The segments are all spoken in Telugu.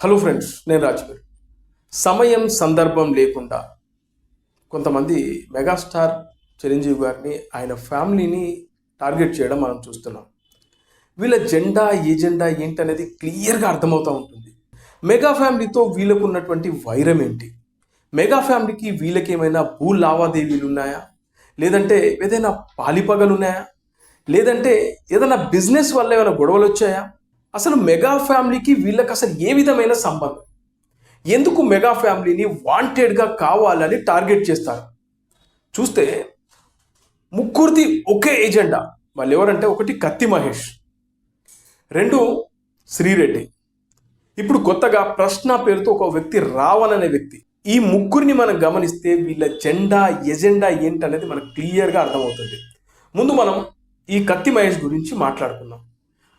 హలో ఫ్రెండ్స్ నేను రాజుగారు సమయం సందర్భం లేకుండా కొంతమంది మెగాస్టార్ చిరంజీవి గారిని ఆయన ఫ్యామిలీని టార్గెట్ చేయడం మనం చూస్తున్నాం. వీళ్ళ జెండా ఏజెండా ఏంటనేది క్లియర్గా అర్థమవుతూ ఉంటుంది. మెగా ఫ్యామిలీతో వీళ్ళకు ఉన్నటువంటి వైరం ఏంటి? మెగా ఫ్యామిలీకి వీళ్ళకి ఏమైనా భూ లావాదేవీలు ఉన్నాయా? లేదంటే ఏదైనా పాలిపగలు ఉన్నాయా లేదంటే ఏదైనా బిజినెస్ వల్ల ఏమైనా గొడవలు వచ్చాయా అసలు మెగా ఫ్యామిలీకి వీళ్ళకి అసలు ఏ విధమైన సంబంధం? ఎందుకు మెగా ఫ్యామిలీని వాంటెడ్గా కావాలని టార్గెట్ చేస్తారు? చూస్తే ముగ్గురిది ఒకే ఏజెండా. వాళ్ళు ఎవరంటే ఒకటి కత్తి మహేష్ రెండు శ్రీరెడ్డి. ఇప్పుడు కొత్తగా ప్రశ్న పేరుతో ఒక వ్యక్తి రావణ్ అనే వ్యక్తి. ఈ ముగ్గురిని మనం గమనిస్తే వీళ్ళ జెండా ఎజెండా ఏంటనేది మనకు క్లియర్గా అర్థమవుతుంది. ముందు మనం ఈ కత్తి మహేష్ గురించి మాట్లాడుకుందాం.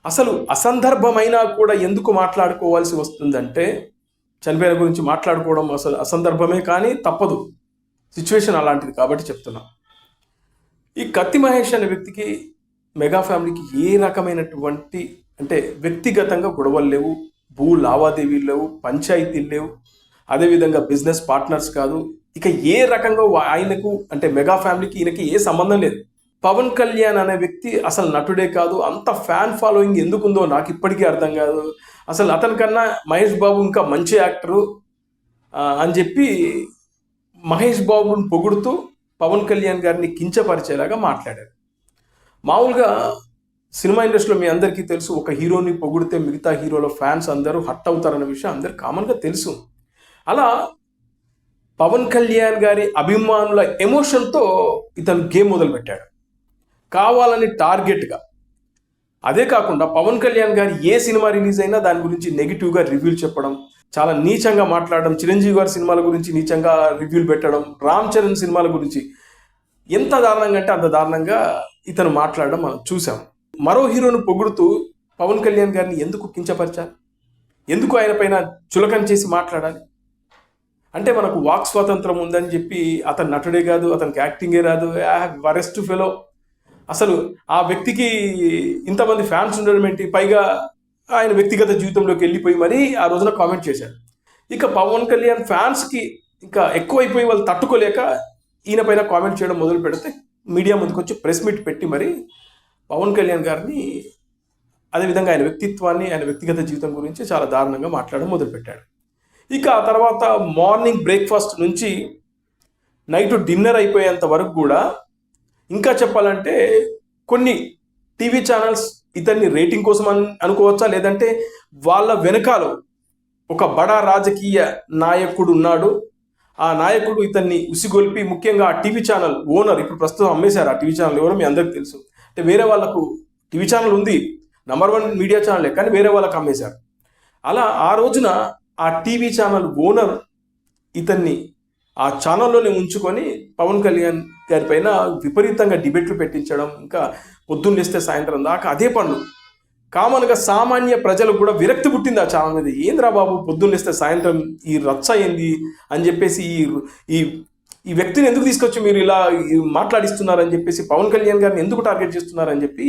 అసలు అసందర్భమైనా కూడా ఎందుకు మాట్లాడుకోవాల్సి వస్తుందంటే చనిపోయిన గురించి మాట్లాడుకోవడం అసలు అసందర్భమే కానీ తప్పదు. సిచ్యువేషన్ అలాంటిది కాబట్టి చెప్తున్నా. ఈ కత్తి మహేష్ అనే వ్యక్తికి మెగా ఫ్యామిలీకి ఏ రకమైనటువంటి అంటే వ్యక్తిగతంగా గొడవలు లేవు భూ లావాదేవీలు లేవు పంచాయతీలు లేవు అదేవిధంగా బిజినెస్ పార్ట్నర్స్ కాదు ఇక ఏ రకంగా ఆయనకు అంటే మెగా ఫ్యామిలీకి ఈయనకి ఏ సంబంధం లేదు. పవన్ కళ్యాణ్ అనే వ్యక్తి అసలు నటుడే కాదు. అంత ఫ్యాన్ ఫాలోయింగ్ ఎందుకుందో నాకు ఇప్పటికీ అర్థం కాదు. అసలు అతని కన్నా మహేష్ బాబు ఇంకా మంచి యాక్టరు. అని చెప్పి మహేష్ బాబుని పొగుడుతూ పవన్ కళ్యాణ్ గారిని కించపరిచేలాగా మాట్లాడారు. మామూలుగా సినిమా ఇండస్ట్రీలో మీ అందరికీ తెలుసు ఒక హీరోని పొగిడితే మిగతా హీరోల ఫ్యాన్స్ అందరూ హట్ అవుతారన్న విషయం అందరికి కామన్గా తెలుసు. అలా పవన్ కళ్యాణ్ గారి అభిమానుల ఎమోషన్తో ఇతను గేమ్ మొదలుపెట్టాడు. కావాలని టార్గెట్గా. అదే కాకుండా పవన్ కళ్యాణ్ గారి ఏ సినిమా రిలీజ్ అయినా దాని గురించి నెగిటివ్గా రివ్యూలు చెప్పడం చాలా నీచంగా మాట్లాడడం చిరంజీవి గారి సినిమాల గురించి నీచంగా రివ్యూలు పెట్టడం రామ్ చరణ్ సినిమాల గురించి ఎంత దారుణంగా అంటే అంత దారుణంగా ఇతను మాట్లాడడం మనం చూసాం. మరో హీరోను పొగుడుతూ పవన్ కళ్యాణ్ గారిని ఎందుకు కించపరచాలి ఎందుకు ఆయన పైన చులకన చేసి మాట్లాడాలి? అంటే మనకు వాక్ స్వాతంత్రం ఉందని చెప్పి అతను నటుడే కాదు అతనికి యాక్టింగే రాదు వరెస్ట్ ఫెలో అసలు ఆ వ్యక్తికి ఇంతమంది ఫ్యాన్స్ ఉండడం ఏంటి పైగా ఆయన వ్యక్తిగత జీవితంలోకి వెళ్ళిపోయి మరీ ఆ రోజున కామెంట్ చేశారు. ఇక పవన్ కళ్యాణ్ ఫ్యాన్స్కి ఇంకా ఎక్కువైపోయి వాళ్ళు తట్టుకోలేక ఈయన పైన కామెంట్ చేయడం మొదలు పెడితే మీడియా ముందుకు వచ్చి ప్రెస్ మీట్ పెట్టి మరి పవన్ కళ్యాణ్ గారిని అదేవిధంగా ఆయన వ్యక్తిత్వాన్ని ఆయన వ్యక్తిగత జీవితం గురించి చాలా దారుణంగా మాట్లాడడం మొదలుపెట్టాడు ఇక ఆ తర్వాత మార్నింగ్ బ్రేక్ఫాస్ట్ నుంచి నైట్ డిన్నర్ అయిపోయేంత వరకు కూడా ఇంకా చెప్పాలంటే కొన్ని టీవీ ఛానల్స్ ఇతన్ని రేటింగ్ కోసం అని అనుకోవచ్చా? లేదంటే వాళ్ళ వెనకాల ఒక బడా రాజకీయ నాయకుడు ఉన్నాడు. ఆ నాయకుడు ఇతన్ని ఉసిగొల్పి ముఖ్యంగా ఆ టీవీ ఛానల్ ఓనర్ ఇప్పుడు ప్రస్తుతం అమ్మేశారు. ఆ టీవీ ఛానల్ ఎవరో మీ అందరికి తెలుసు. అంటే వేరే వాళ్ళకు టీవీ ఛానల్ ఉంది. నంబర్ వన్ మీడియా ఛానలే కానీ వేరే వాళ్ళకి అమ్మేశారు. అలా ఆ రోజున ఆ టీవీ ఛానల్ ఓనర్ ఇతన్ని ఆ ఛానల్లోనే ఉంచుకొని పవన్ కళ్యాణ్ గారి పైన విపరీతంగా డిబేట్లు పెట్టించడం ఇంకా పొద్దున్నేస్తే సాయంత్రం దాకా అదే పనులు. కామన్గా సామాన్య ప్రజలకు కూడా విరక్తి పుట్టింది ఆ ఛానల్ మీద. ఏంద్రా బాబు పొద్దున్నేస్తే సాయంత్రం ఈ రచ్చ ఏంది అని చెప్పేసి ఈ ఈ ఈ వ్యక్తిని ఎందుకు తీసుకొచ్చి మీరు ఇలా మాట్లాడిస్తున్నారని చెప్పేసి పవన్ కళ్యాణ్ గారిని ఎందుకు టార్గెట్ చేస్తున్నారని చెప్పి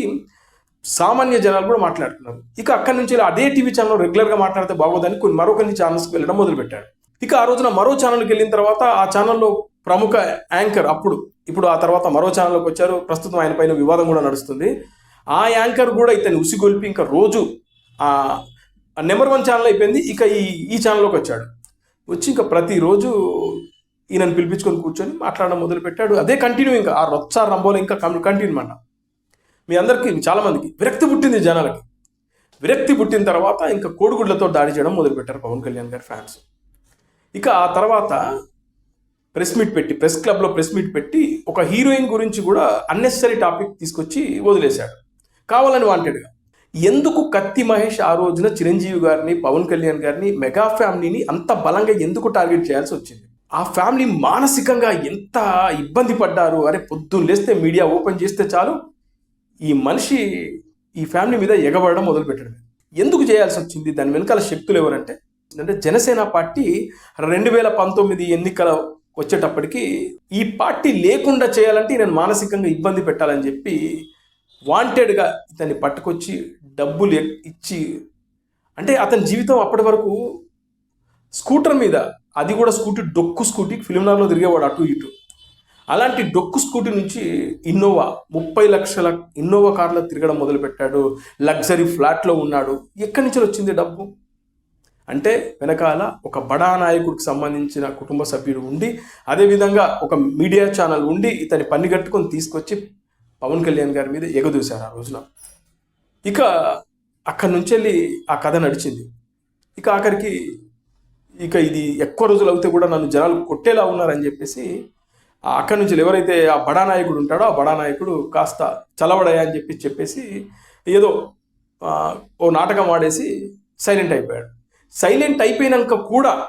సామాన్య జనాలు కూడా మాట్లాడుతున్నారు. ఇక అక్కడి నుంచి ఇలా అదే టీవీ ఛానల్ రెగ్యులర్గా మాట్లాడితే బాగోదని కొన్ని మరొకరిని ఛానల్స్కి వెళ్ళడం మొదలుపెట్టాడు ఇక ఆ రోజున మరో ఛానల్కి వెళ్ళిన తర్వాత ఆ ఛానల్లో ప్రముఖ యాంకర్ అప్పుడు ఇప్పుడు ఆ తర్వాత మరో ఛానల్లోకి వచ్చారు. ప్రస్తుతం ఆయన పైన వివాదం కూడా నడుస్తుంది. ఆ యాంకర్ కూడా ఇతన్ని ఉసిగొల్పి ఇంకా రోజు ఆ నెంబర్ వన్ ఛానల్ అయిపోయింది. ఇక ఈ ఈ ఛానల్లోకి వచ్చాడు. వచ్చి ఇంకా ప్రతిరోజు ఈయనను పిలిపించుకొని కూర్చొని మాట్లాడడం మొదలుపెట్టాడు. అదే కంటిన్యూ ఇంకా ఆ రొచ్చ రంబోలు ఇంకా కంటిన్యూ అనమాట మీ అందరికీ చాలామందికి విరక్తి పుట్టింది జనాలకి. విరక్తి పుట్టిన తర్వాత ఇంకా కోడిగుడ్లతో దాడి చేయడం మొదలుపెట్టారు పవన్ కళ్యాణ్ గారి ఫ్యాన్స్ ఇక ఆ తర్వాత ప్రెస్ మీట్ పెట్టి ప్రెస్ క్లబ్లో ప్రెస్ మీట్ పెట్టి ఒక హీరోయిన్ గురించి కూడా అన్నెసరీ టాపిక్ తీసుకొచ్చి వదిలేశాడు. కావాలని వాంటెడ్గా ఎందుకు కత్తి మహేష్ ఆ రోజున చిరంజీవి గారిని పవన్ కళ్యాణ్ గారిని మెగా ఫ్యామిలీని అంత బలంగా ఎందుకు టార్గెట్ చేయాల్సి వచ్చింది? ఆ ఫ్యామిలీ మానసికంగా ఎంత ఇబ్బంది పడ్డారు? అరే పొద్దున్న లేస్తే మీడియా ఓపెన్ చేస్తే చాలు. ఈ మనిషి ఈ ఫ్యామిలీ మీద ఎగబడడం మొదలుపెట్టడం. ఎందుకు చేయాల్సి వచ్చింది? దాని వెనకాల శక్తులు ఎవరంటే అంటే జనసేన పార్టీ రెండు వేల పంతొమ్మిది ఎన్నికల వచ్చేటప్పటికి ఈ పార్టీ లేకుండా చేయాలంటే నేను మానసికంగా ఇబ్బంది పెట్టాలని చెప్పి వాంటెడ్గా ఇతన్ని పట్టుకొచ్చి డబ్బులు ఇచ్చి అంటే అతని జీవితం అప్పటి వరకు స్కూటర్ మీద అది కూడా స్కూటీ డొక్కు స్కూటీ ఫిలింనార్లో తిరిగేవాడు అటు ఇటు. అలాంటి డొక్కు స్కూటీ నుంచి ఇన్నోవా ముప్పై లక్షల ఇన్నోవా కార్లో తిరగడం మొదలుపెట్టాడు. లగ్జరీ ఫ్లాట్లో ఉన్నాడు. ఎక్కడి నుంచి వచ్చింది డబ్బు? అంటే వెనకాల ఒక బడా నాయకుడికి సంబంధించిన కుటుంబ సభ్యుడు ఉండి అదేవిధంగా ఒక మీడియా ఛానల్ ఉండి ఇతని పని కట్టుకొని తీసుకొచ్చి పవన్ కళ్యాణ్ గారి మీద ఎగదూశారు ఆ రోజున. ఇక అక్కడి నుంచి వెళ్ళి ఆ కథ నడిచింది. ఇక ఆఖరికి ఇక ఇది ఎక్కువ రోజులు అవుతే కూడా నన్ను జనాలు కొట్టేలా ఉన్నారని చెప్పేసి ఆ అక్కడి నుంచి ఎవరైతే ఆ బడా నాయకుడు ఉంటాడో ఆ బడా నాయకుడు కాస్త చలవడయా అని చెప్పి చెప్పేసి ఏదో ఓ నాటకం ఆడేసి సైలెంట్ అయిపోయాడు. సైలెంట్ అయిపోయినాక కూడా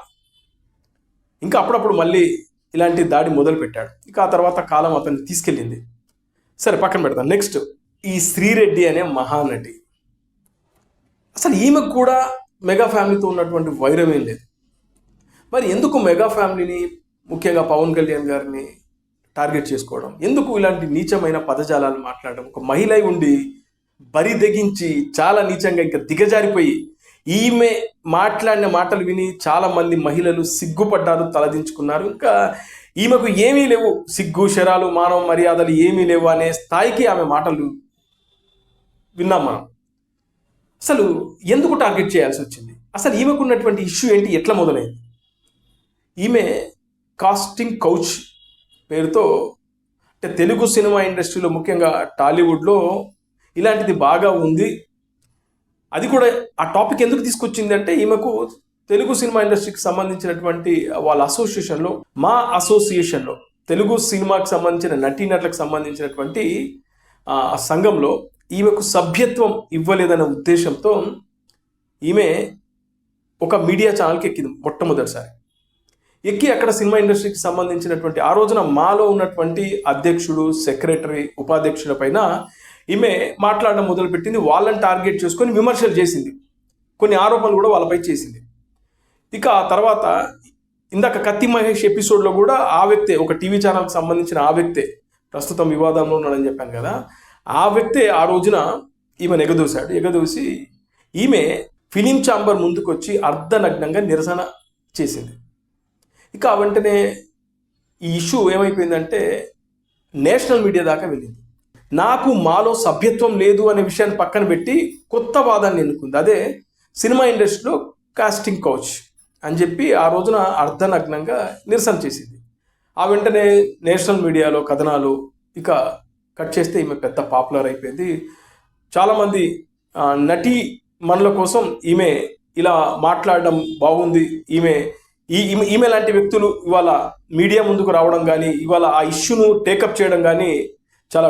ఇంకా అప్పుడప్పుడు మళ్ళీ ఇలాంటి దాడి మొదలు పెట్టాడు ఇక ఆ తర్వాత కాలం అతన్ని తీసుకెళ్ళింది. సరే పక్కన పెడతాను. నెక్స్ట్ ఈ శ్రీరెడ్డి అనే మహానటి. అసలు ఈమెకు కూడా మెగా ఫ్యామిలీతో ఉన్నటువంటి వైరం ఏం లేదు. మరి ఎందుకు మెగా ఫ్యామిలీని ముఖ్యంగా పవన్ కళ్యాణ్ గారిని టార్గెట్ చేసుకోవడం? ఎందుకు ఇలాంటి నీచమైన పదజాలాలు మాట్లాడడం? ఒక మహిళ అయి ఉండి బరి తెగించి చాలా నీచంగా ఇంకా దిగజారిపోయి ఈమె మాట్లాడిన మాటలు విని చాలా మంది మహిళలు సిగ్గుపడ్డారు తలదించుకున్నారు. ఇంకా ఈమెకు ఏమీ లేవు. సిగ్గు శరాలు మానవ మర్యాదలు ఏమీ లేవు అనే స్థాయికి ఆమె మాటలు విన్నాం మనం. అసలు ఎందుకు టార్గెట్ చేయాల్సి వచ్చింది? అసలు ఈమెకు ఉన్నటువంటి ఇష్యూ ఏంటి? ఎట్లా మొదలైంది? ఈమె కాస్టింగ్ కౌచ్ పేరుతో అంటే తెలుగు సినిమా ఇండస్ట్రీలో ముఖ్యంగా టాలీవుడ్లో ఇలాంటిది బాగా ఉంది. అది కూడా ఆ టాపిక్ ఎందుకు తీసుకొచ్చింది అంటే ఈమెకు తెలుగు సినిమా ఇండస్ట్రీకి సంబంధించినటువంటి వాళ్ళ అసోసియేషన్లో మా అసోసియేషన్లో తెలుగు సినిమాకి సంబంధించిన నటీనటులకు సంబంధించినటువంటి సంఘంలో ఈమెకు సభ్యత్వం ఇవ్వలేదనే ఉద్దేశంతో ఈమె ఒక మీడియా ఛానల్కి ఎక్కింది మొట్టమొదటిసారి. ఎక్కి అక్కడ సినిమా ఇండస్ట్రీకి సంబంధించినటువంటి ఆ రోజున మాలో ఉన్నటువంటి అధ్యక్షుడు సెక్రటరీ ఉపాధ్యక్షుల పైన ఈమె మాట్లాడడం మొదలుపెట్టింది. వాళ్ళని టార్గెట్ చేసుకొని విమర్శలు చేసింది. కొన్ని ఆరోపణలు కూడా వాళ్ళపై చేసింది. ఇక ఆ తర్వాత ఇందాక కత్తి మహేష్ ఎపిసోడ్లో కూడా ఆ వ్యక్తే ఒక టీవీ ఛానల్కి సంబంధించిన ఆ వ్యక్తే ప్రస్తుతం వివాదంలో ఉన్నాడని చెప్పాను కదా ఆ వ్యక్తే ఆ రోజున ఈమెను ఎగదూశాడు. ఎగదూసి ఈమె ఫిలిం ఛాంబర్ ముందుకొచ్చి అర్ధనగ్నంగా నిరసన చేసింది. ఇక ఆ వెంటనే ఈ ఇష్యూ ఏమైపోయిందంటే నేషనల్ మీడియా దాకా వెళ్ళింది. నాకు మాలో సభ్యత్వం లేదు అనే విషయాన్ని పక్కన పెట్టి కొత్త వాదాన్ని ఎన్నుకుంది. అదే సినిమా ఇండస్ట్రీలో కాస్టింగ్ కౌచ్ అని చెప్పి ఆ రోజున అర్ధనగ్నంగా నిరసన చేసింది. ఆ వెంటనే నేషనల్ మీడియాలో కథనాలు ఇక కట్ చేస్తే ఈమె పెద్ద పాపులర్ అయిపోయింది. చాలామంది నటి మనల కోసం ఈమె ఇలా మాట్లాడడం బాగుంది. ఈమె ఈ ఈమె ఈమె లాంటి వ్యక్తులు ఇవాళ మీడియా ముందుకు రావడం కానీ ఇవాళ ఆ ఇష్యూను టేకప్ చేయడం కానీ చాలా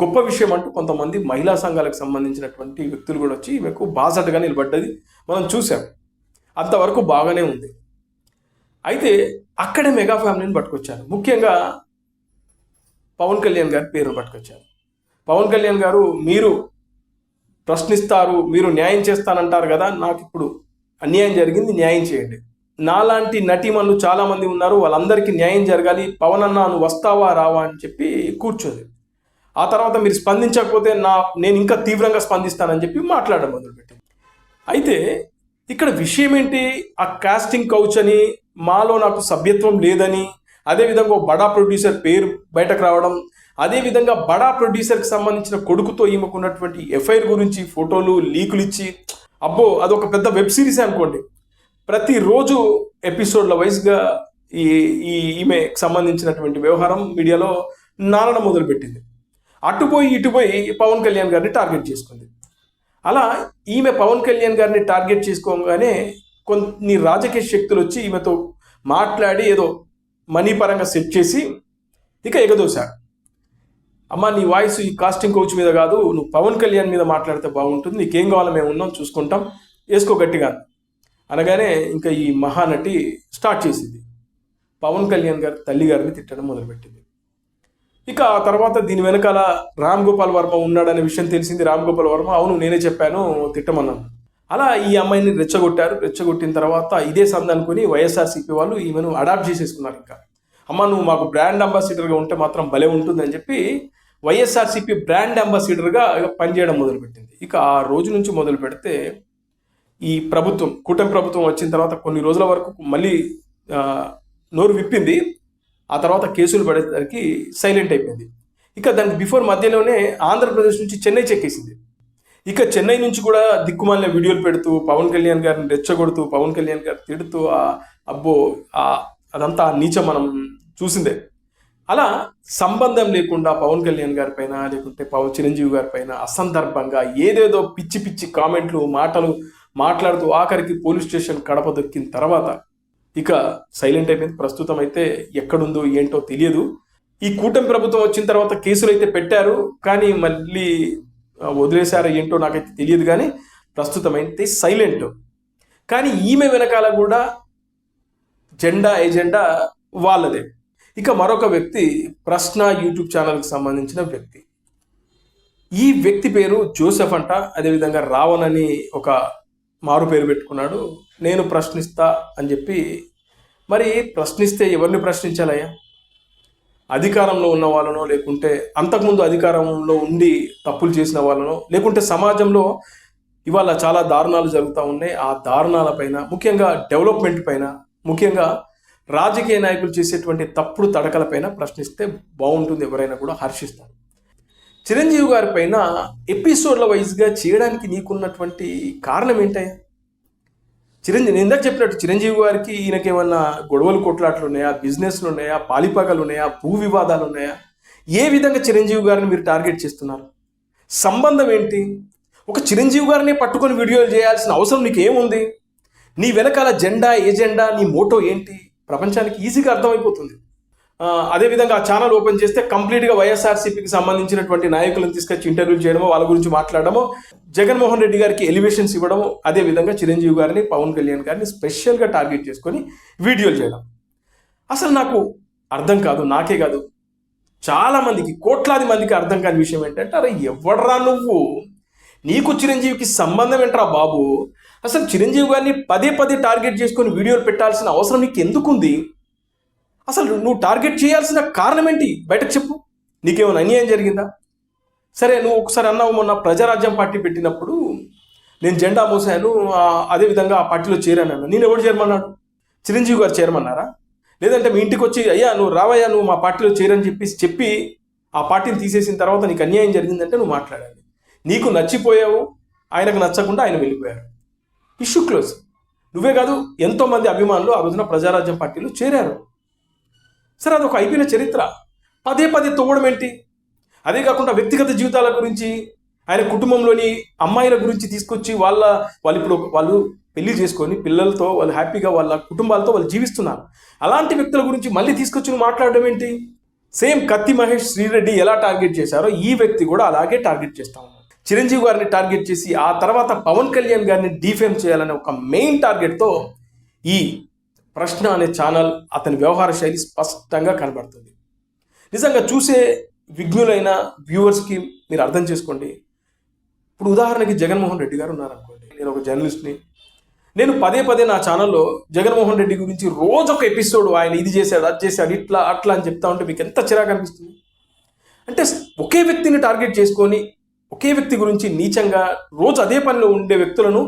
గొప్ప విషయం అంటూ కొంతమంది మహిళా సంఘాలకు సంబంధించినటువంటి వ్యక్తులు కూడా వచ్చి ఈమెకు బాసటగా నిలబడ్డది మనం చూసాం. అంతవరకు బాగానే ఉంది. అయితే అక్కడే మెగా ఫ్యామిలీని పట్టుకొచ్చారు. ముఖ్యంగా పవన్ కళ్యాణ్ గారి పేరును పట్టుకొచ్చారు. పవన్ కళ్యాణ్ గారు మీరు ప్రశ్నిస్తారు మీరు న్యాయం చేస్తానంటారు కదా నాకు ఇప్పుడు అన్యాయం జరిగింది న్యాయం చేయండి. నాలాంటి నటీమణులు చాలామంది ఉన్నారు వాళ్ళందరికీ న్యాయం జరగాలి. పవన్ అన్న నువ్వు వస్తావా రావా అని చెప్పి కూర్చోంది ఆ తర్వాత మీరు స్పందించకపోతే నా నేను ఇంకా తీవ్రంగా స్పందిస్తానని చెప్పి మాట్లాడడం మొదలుపెట్టింది. అయితే ఇక్కడ విషయం ఏంటి? ఆ కాస్టింగ్ కౌచ్ అని మాలో నాకు సభ్యత్వం లేదని అదేవిధంగా బడా ప్రొడ్యూసర్ పేరు బయటకు రావడం అదేవిధంగా బడా ప్రొడ్యూసర్కి సంబంధించిన కొడుకుతో ఈమెకు ఉన్నటువంటి ఎఫ్ఐఆర్ గురించి ఫోటోలు లీకులు ఇచ్చి అబ్బో అదొక పెద్ద వెబ్ సిరీస్ అనుకోండి. ప్రతిరోజు ఎపిసోడ్ల వైజ్గా ఈ ఈ ఈమెకి సంబంధించినటువంటి వ్యవహారం మీడియాలో నానడం మొదలుపెట్టింది. అటుపోయి ఇటుపోయి పవన్ కళ్యాణ్ గారిని టార్గెట్ చేసుకుంది. అలా ఈమె పవన్ కళ్యాణ్ గారిని టార్గెట్ చేసుకోగానే కొన్ని రాజకీయ శక్తులు వచ్చి ఈమెతో మాట్లాడి ఏదో మనీ పరంగా సెట్ చేసి ఇక ఎగదోశారు. అమ్మ నీ వాయిస్ ఈ కాస్టింగ్ కోచ్ మీద కాదు నువ్వు పవన్ కళ్యాణ్ మీద మాట్లాడితే బాగుంటుంది నీకేం కావాలో మేము ఉన్నాం చూసుకుంటాం వేసుకో గట్టిగా అనగానే ఇంకా ఈ మహానటి స్టార్ట్ చేసింది. పవన్ కళ్యాణ్ గారి తల్లి గారిని తిట్టడం మొదలుపెట్టింది. ఇక ఆ తర్వాత దీని వెనకాల రామ్ గోపాల్ వర్మ ఉన్నాడనే విషయం తెలిసింది. రామ్ గోపాల్ వర్మ అవును నేనే చెప్పాను తిట్టమన్నాను. అలా ఈ అమ్మాయిని రెచ్చగొట్టారు. రెచ్చగొట్టిన తర్వాత ఇదే సందనుకుని వైఎస్ఆర్సీపీ వాళ్ళు ఈమెను అడాప్ట్ చేసేసుకున్నారు ఇంకా. అమ్మ నువ్వు మాకు బ్రాండ్ అంబాసిడర్గా ఉంటే మాత్రం భలే ఉంటుందని చెప్పి వైఎస్ఆర్సీపీ బ్రాండ్ అంబాసిడర్గా పనిచేయడం మొదలుపెట్టింది. ఇక ఆ రోజు నుంచి మొదలు పెడితే ఈ ప్రభుత్వం కూటమి ప్రభుత్వం వచ్చిన తర్వాత కొన్ని రోజుల వరకు మళ్ళీ నోరు విప్పింది. ఆ తర్వాత కేసులు పడేసరికి సైలెంట్ అయిపోయింది. ఇక దానికి బిఫోర్ మధ్యలోనే ఆంధ్రప్రదేశ్ నుంచి చెన్నై చెక్కేసింది. ఇక చెన్నై నుంచి కూడా దిక్కుమాలిన వీడియోలు పెడుతూ పవన్ కళ్యాణ్ గారిని రెచ్చగొడుతూ పవన్ కళ్యాణ్ గారు తిడుతూ ఆ అబ్బో ఆ అదంతా ఆ నీచం మనం చూసిందే. అలా సంబంధం లేకుండా పవన్ కళ్యాణ్ గారి పైన లేకుంటే పవన్ చిరంజీవి గారి పైన అసందర్భంగా ఏదేదో పిచ్చి పిచ్చి కామెంట్లు మాటలు మాట్లాడుతూ ఆఖరికి పోలీస్ స్టేషన్ కడప దొక్కిన తర్వాత ఇక సైలెంట్ అయిపోయింది. ప్రస్తుతం అయితే ఎక్కడుందో ఏంటో తెలియదు. ఈ కూటమి ప్రభుత్వం వచ్చిన తర్వాత కేసులు అయితే పెట్టారు కానీ మళ్ళీ వదిలేశారు ఏంటో నాకైతే తెలియదు కానీ ప్రస్తుతం అయితే సైలెంట్. కానీ ఈమె వెనకాల కూడా జెండా ఎజెండా వాళ్ళదే. ఇక మరొక వ్యక్తి ప్రశ్న యూట్యూబ్ ఛానల్కి సంబంధించిన వ్యక్తి. ఈ వ్యక్తి పేరు జోసెఫ్ అంట అదేవిధంగా రావణ్ అని ఒక మారు పేరు పెట్టుకున్నాడు. నేను ప్రశ్నిస్తా అని చెప్పి మరి ప్రశ్నిస్తే ఎవరిని ప్రశ్నించాలయ్యా? అధికారంలో ఉన్న వాళ్ళనో లేకుంటే అంతకుముందు అధికారంలో ఉండి తప్పులు చేసిన వాళ్ళనో లేకుంటే సమాజంలో ఇవాళ చాలా దారుణాలు జరుగుతూ ఉన్నాయి. ఆ దారుణాల పైన ముఖ్యంగా డెవలప్మెంట్ పైన ముఖ్యంగా రాజకీయ నాయకులు చేసేటువంటి తప్పుడు తడకల పైన ప్రశ్నిస్తే బాగుంటుంది ఎవరైనా కూడా హర్షిస్తారు. చిరంజీవి గారి పైన ఎపిసోడ్ల వైజ్గా చేయడానికి నీకున్నటువంటి కారణం ఏంటయ్యా? చిరంజీవి నేను ఇందాక చెప్పినట్టు చిరంజీవి గారికి ఈయనకి ఏమన్నా గొడవలు కొట్లాట్లు ఉన్నాయా? బిజినెస్లు ఉన్నాయా? పాలిపాకలు ఉన్నాయా? భూ వివాదాలు ఉన్నాయా? ఏ విధంగా చిరంజీవి గారిని మీరు టార్గెట్ చేస్తున్నారు? సంబంధం ఏంటి? ఒక చిరంజీవి గారిని పట్టుకొని వీడియోలు చేయాల్సిన అవసరం నీకు ఏముంది నీ వెనకాల జెండా ఎజెండా నీ మోటో ఏంటి? ప్రపంచానికి ఈజీగా అర్థమైపోతుంది. అదేవిధంగా ఆ ఛానల్ ఓపెన్ చేస్తే కంప్లీట్గా వైఎస్ఆర్సీపీకి సంబంధించినటువంటి నాయకులను తీసుకొచ్చి ఇంటర్వ్యూ చేయడము వాళ్ళ గురించి మాట్లాడడము జగన్మోహన్ రెడ్డి గారికి ఎలివేషన్స్ ఇవ్వడము అదేవిధంగా చిరంజీవి గారిని పవన్ కళ్యాణ్ గారిని స్పెషల్గా టార్గెట్ చేసుకొని వీడియోలు చేయడం. అసలు నాకు అర్థం కాదు నాకే కాదు. చాలామందికి కోట్లాది మందికి అర్థం కాని విషయం ఏంటంటే అరే ఎవడరా నువ్వు? నీకు చిరంజీవికి సంబంధం ఏంట్రా బాబు? అసలు చిరంజీవి గారిని పదే పదే టార్గెట్ చేసుకొని వీడియోలు పెట్టాల్సిన అవసరం నీకు ఎందుకుంది అసలు నువ్వు టార్గెట్ చేయాల్సిన కారణం ఏంటి? బయటకు చెప్పు. నీకేమైనా అన్యాయం జరిగిందా? సరే నువ్వు ఒకసారి అన్నావు మొన్న ప్రజారాజ్యం పార్టీ పెట్టినప్పుడు నేను జెండా మోసాను అదేవిధంగా ఆ పార్టీలో చేరాను నేను ఎవరు చేరమన్నాడు చిరంజీవి గారు చేరమన్నారా? లేదంటే మీ ఇంటికి వచ్చి అయ్యా నువ్వు రావయ్యా నువ్వు మా పార్టీలో చేరని చెప్పి చెప్పి ఆ పార్టీని తీసేసిన తర్వాత నీకు అన్యాయం జరిగిందంటే నువ్వు మాట్లాడాలి నీకు నచ్చిపోయావు ఆయనకు నచ్చకుండా ఆయన వెళ్ళిపోయారు. Issue close. నువ్వే కాదు ఎంతో మంది అభిమానులు ఆ రోజున ప్రజారాజ్యం పార్టీలో చేరారు. సరే అదొక అయిపోయిన చరిత్ర. పదే పదే తవ్వడం ఏంటి? అదే కాకుండా వ్యక్తిగత జీవితాల గురించి ఆయన కుటుంబంలోని అమ్మాయిల గురించి తీసుకొచ్చి వాళ్ళ వాళ్ళు ఇప్పుడు వాళ్ళు పెళ్ళి చేసుకొని పిల్లలతో వాళ్ళు హ్యాపీగా వాళ్ళ కుటుంబాలతో వాళ్ళు జీవిస్తున్నారు. అలాంటి వ్యక్తుల గురించి మళ్ళీ తీసుకొచ్చి మాట్లాడడం ఏంటి? సేమ్ కత్తి మహేష్ శ్రీరెడ్డి ఎలా టార్గెట్ చేశారో ఈ వ్యక్తి కూడా అలాగే టార్గెట్ చేస్తా చిరంజీవి గారిని టార్గెట్ చేసి ఆ తర్వాత పవన్ కళ్యాణ్ గారిని డిఫేమ్ చేయాలనే ఒక మెయిన్ టార్గెట్తో ఈ ప్రశ్న అనే ఛానల్ అతని వ్యవహార శైలి స్పష్టంగా కనబడుతుంది. నిజంగా చూసే విఘ్నులైన వ్యూవర్స్కి మీరు అర్థం చేసుకోండి. ఇప్పుడు ఉదాహరణకి జగన్మోహన్ రెడ్డి గారు ఉన్నారనుకోండి. నేను ఒక జర్నలిస్ట్ని. నేను పదే పదే నా ఛానల్లో జగన్మోహన్ రెడ్డి గురించి రోజు ఒక ఎపిసోడ్ ఆయన ఇది చేశాడు అది చేశాడు ఇట్లా అట్లా అని చెప్తా ఉంటే మీకు ఎంత చిరాకు అనిపిస్తుంది? అంటే ఒకే వ్యక్తిని టార్గెట్ చేసుకొని ఒకే వ్యక్తి గురించి నీచంగా రోజు అదే పనిలో ఉండే వ్యక్తులను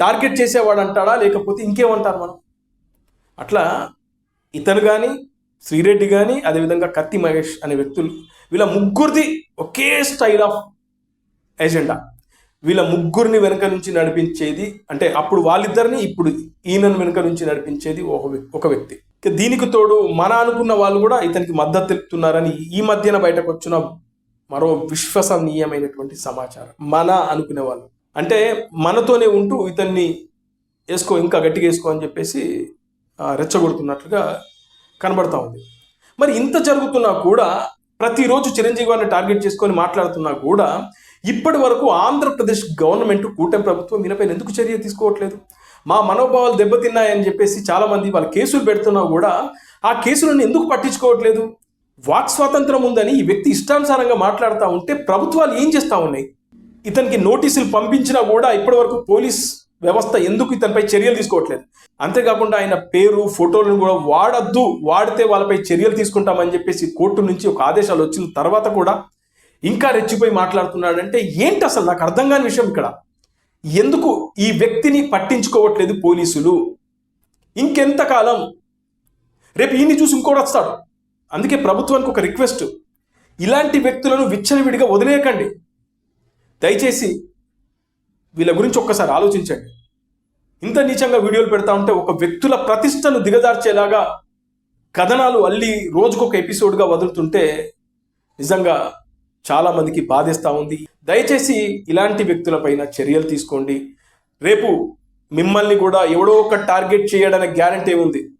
టార్గెట్ చేసేవాడు అంటాడా లేకపోతే ఇంకేమంటారు మనం? అట్లా ఇతను కానీ శ్రీరెడ్డి కానీ అదేవిధంగా కత్తి మహేష్ అనే వ్యక్తులు వీళ్ళ ముగ్గురిది ఒకే స్టైల్ ఆఫ్ ఎజెండా. వీళ్ళ ముగ్గురిని వెనక నుంచి నడిపించేది అంటే అప్పుడు వాళ్ళిద్దరిని ఇప్పుడు ఈయనను వెనక నుంచి నడిపించేది ఒక వ్యక్తి ఒక వ్యక్తి. దీనికి తోడు మన అనుకున్న వాళ్ళు కూడా ఇతనికి మద్దతు తెలుపుతున్నారని ఈ మధ్యన బయటకు వచ్చిన మరో విశ్వసనీయమైనటువంటి సమాచారం. మన అనుకునే వాళ్ళు. అంటే మనతోనే ఉంటూ ఇతన్ని వేసుకో ఇంకా గట్టిగా వేసుకో అని చెప్పేసి రెచ్చగొడుతున్నట్లుగా కనబడతా ఉంది. మరి ఇంత జరుగుతున్నా కూడా ప్రతిరోజు చిరంజీవి గారిని టార్గెట్ చేసుకొని మాట్లాడుతున్నా కూడా ఇప్పటి వరకు ఆంధ్రప్రదేశ్ గవర్నమెంట్ కూటమి ప్రభుత్వం దీనిపైన ఎందుకు చర్య తీసుకోవట్లేదు? మా మనోభావాలు దెబ్బతిన్నాయని చెప్పేసి చాలామంది వాళ్ళ కేసులు పెడుతున్నా కూడా ఆ కేసులను ఎందుకు పట్టించుకోవట్లేదు? వాక్ స్వాతంత్రం ఉందని ఈ వ్యక్తి ఇష్టానుసారంగా మాట్లాడుతూ ఉంటే ప్రభుత్వాలు ఏం చేస్తూ ఉన్నాయి? ఇతనికి నోటీసులు పంపించినా కూడా ఇప్పటివరకు పోలీస్ వ్యవస్థ ఎందుకు ఇతనిపై చర్యలు తీసుకోవట్లేదు? అంతేకాకుండా ఆయన పేరు ఫోటోలను కూడా వాడద్దు వాడితే వాళ్ళపై చర్యలు తీసుకుంటామని చెప్పేసి కోర్టు నుంచి ఒక ఆదేశాలు వచ్చిన తర్వాత కూడా ఇంకా రెచ్చిపోయి మాట్లాడుతున్నాడంటే ఏంటి అసలు? నాకు అర్థం కాని విషయం ఇక్కడ. ఎందుకు ఈ వ్యక్తిని పట్టించుకోవట్లేదు పోలీసులు? ఇంకెంతకాలం? రేపు ఈయన్ని చూసి ఇంకోటి వస్తాడు. అందుకే ప్రభుత్వానికి ఒక రిక్వెస్ట్. ఇలాంటి వ్యక్తులను విచ్చలవిడిగా వదిలేయకండి. దయచేసి వీళ్ళ గురించి ఒక్కసారి ఆలోచించండి. ఇంత నీచంగా వీడియోలు పెడతా ఉంటే ఒక వ్యక్తుల ప్రతిష్టను దిగజార్చేలాగా కథనాలు అల్లి రోజుకొక ఎపిసోడ్గా వదులుతుంటే నిజంగా చాలామందికి బాధిస్తూ బాధేస్తూ ఉంది. దయచేసి ఇలాంటి వ్యక్తులపైన చర్యలు తీసుకోండి. రేపు మిమ్మల్ని కూడా ఎవడో ఒక టార్గెట్ చేయడానికి గ్యారంటీ ఉంది.